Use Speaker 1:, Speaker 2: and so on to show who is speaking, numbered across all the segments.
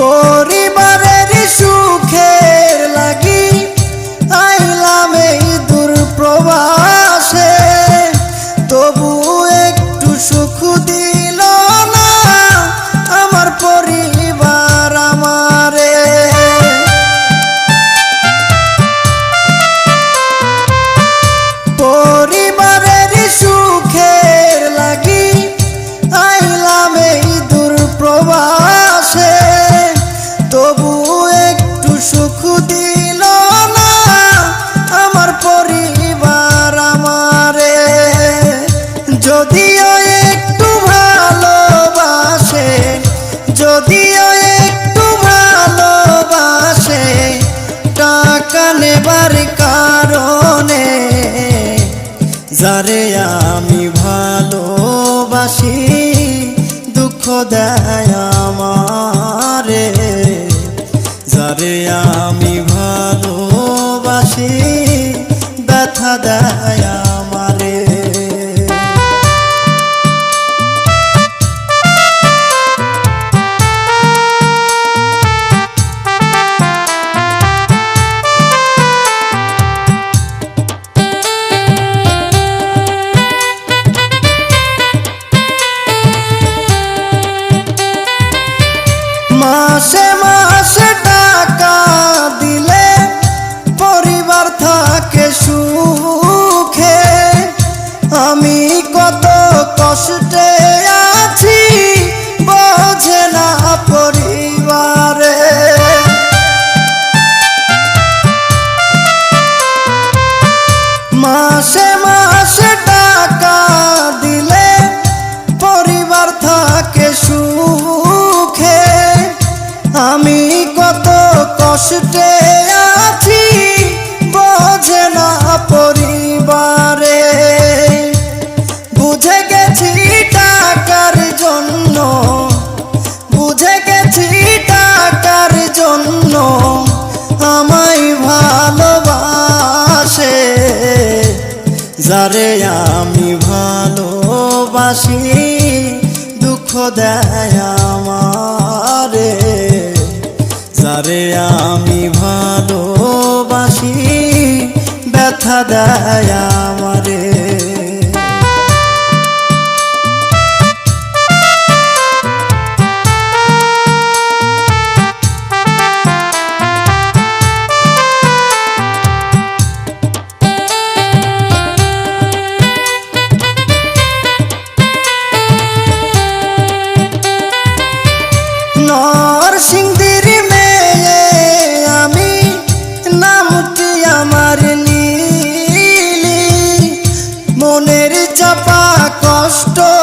Speaker 1: পরিবারের নেবার কারণে যারে আমি ভালোবাসি দুঃখ দেয় আমারে। যারে আমি মাসে মাসে টাকা দিলে পরিবার থাকে সুখে। আমি কত কষ্টে আছি, বোঝে না পরিবারে। মাসে কষ্টে আছি, বোঝে না পরিবারে। বুঝে গেছি টাকার জন্য, বুঝে গেছি টাকার জন্য আমায় ভালোবাসে। যারে আমি ভালোবাসি, দুঃখ দেয় আমারে যারে আমি ভালোবাসি ব্যথা দেয় আমারে। নরসিংদীর কষ্ট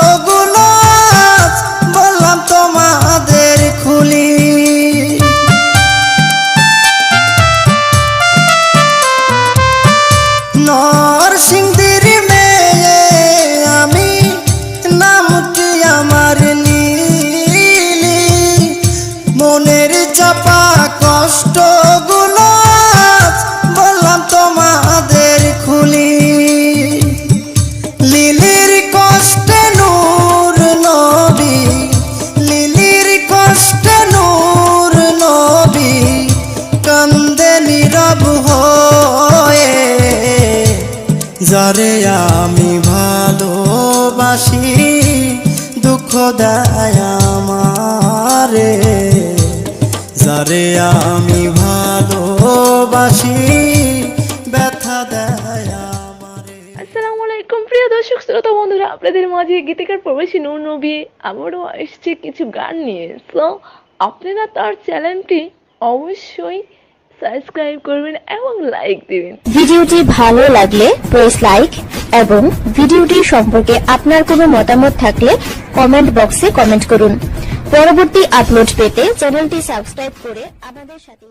Speaker 1: যারে আমি ভালোবাসি, দুঃখ দেয় আমারে। যারে আমি ভালোবাসি, ব্যথা দেয়
Speaker 2: আসসালামু আলাইকুম, প্রিয় দর্শক, শ্রোতা বন্ধুরা, আপনাদের মাঝে গীতিকার প্রবাসী নূর নবী আবারও এসছে কিছু গান নিয়ে। তো আপনারা তার চ্যানেলটি অবশ্যই সাবস্ক্রাইব করবেন এবং লাইক দিবেন।
Speaker 3: ভিডিওটি ভালো লাগলে প্রেস লাইক এবং ভিডিওটি সম্পর্কে আপনার কোনো মতামত থাকলে কমেন্ট বক্সে কমেন্ট করুন। পরবর্তী আপলোড পেতে চ্যানেলটি সাবস্ক্রাইব করে আমাদের সাথে